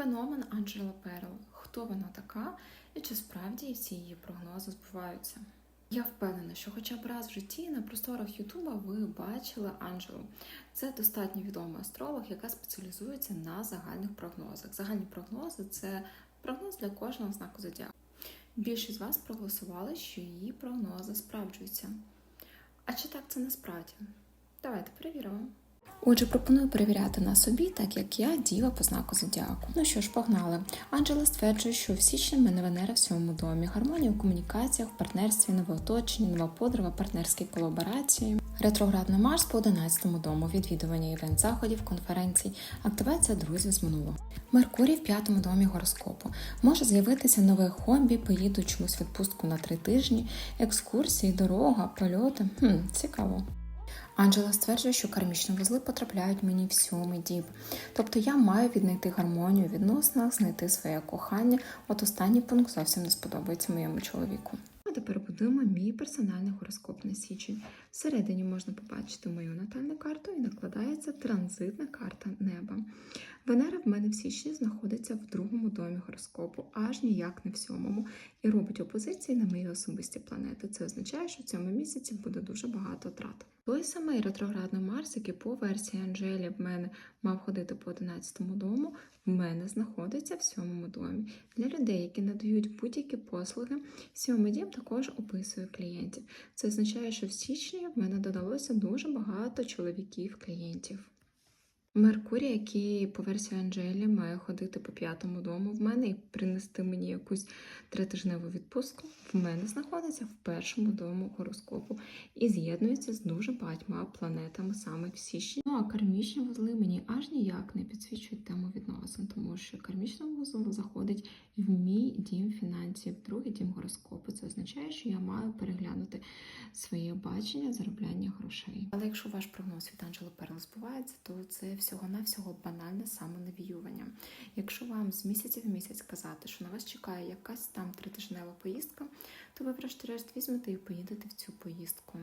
Феномен Анджела Перл. Хто вона така і чи справді всі її прогнози збуваються? Я впевнена, що хоча б раз в житті на просторах Ютуба ви бачили Анджелу. Це достатньо відомий астролог, яка спеціалізується на загальних прогнозах. Загальні прогнози це прогноз для кожного знаку зодіаку. Більшість з вас проголосували, що її прогнози справджуються. А чи так це насправді? Давайте перевіримо. Отже, пропоную перевіряти на собі, так як я діва по знаку зодіаку. Ну що ж, погнали. Анджела стверджує, що в січні мене Венера в сьомому домі. Гармонія у комунікаціях, в партнерстві, нове оточення, нова подруга, партнерські колаборації. Ретроградний Марс по 11 дому, відвідування івент заходів, конференцій, активація друзів з минулого. Меркурій в п'ятому домі гороскопу. Може з'явитися нове хобі, поїду чомусь відпустку на три тижні, екскурсії, дорога, польоти. Хм, цікаво. Анджела стверджує, що кармічні вузли потрапляють мені в сьомий діб. Тобто я маю віднайти гармонію в знайти своє кохання. От останній пункт зовсім не сподобається моєму чоловіку. А тепер будемо мій персональний гороскоп на січень. Всередині можна побачити мою натальну карту і накладається транзитна карта неба. Венера в мене в січні знаходиться в другому домі гороскопу, аж ніяк не в сьомому, і робить опозиції на мої особисті планети. Це означає, що в цьому місяці буде дуже багато втрат. Той самий ретроградний Марс, який по версії Анжелі в мене мав ходити по 11 дому, в мене знаходиться в сьомому домі. Для людей, які надають будь-які послуги, сьомий дім також описує клієнтів. Це означає, що в січні в мене додалося дуже багато чоловіків-клієнтів. Меркурій, який по версії Анджелі має ходити по п'ятому дому в мене і принести мені якусь тритижневу відпустку, в мене знаходиться в першому дому гороскопу і з'єднується з дуже багатьма планетами саме в січні. Ну а кармічні вузли мені аж ніяк не підсвічують тему відносин, тому що кармічний вузол заходить в мій дім фінансів, другий дім гороскопу. Це означає, що я маю переглянути своє бачення заробляння грошей. Але якщо ваш прогноз від Анджели Перл збувається, то це всього-навсього банальне самонавіювання. Якщо вам з місяця в місяць казати, що на вас чекає якась там тритижнева поїздка, то ви врешті-решт візьмете і поїдете в цю поїздку.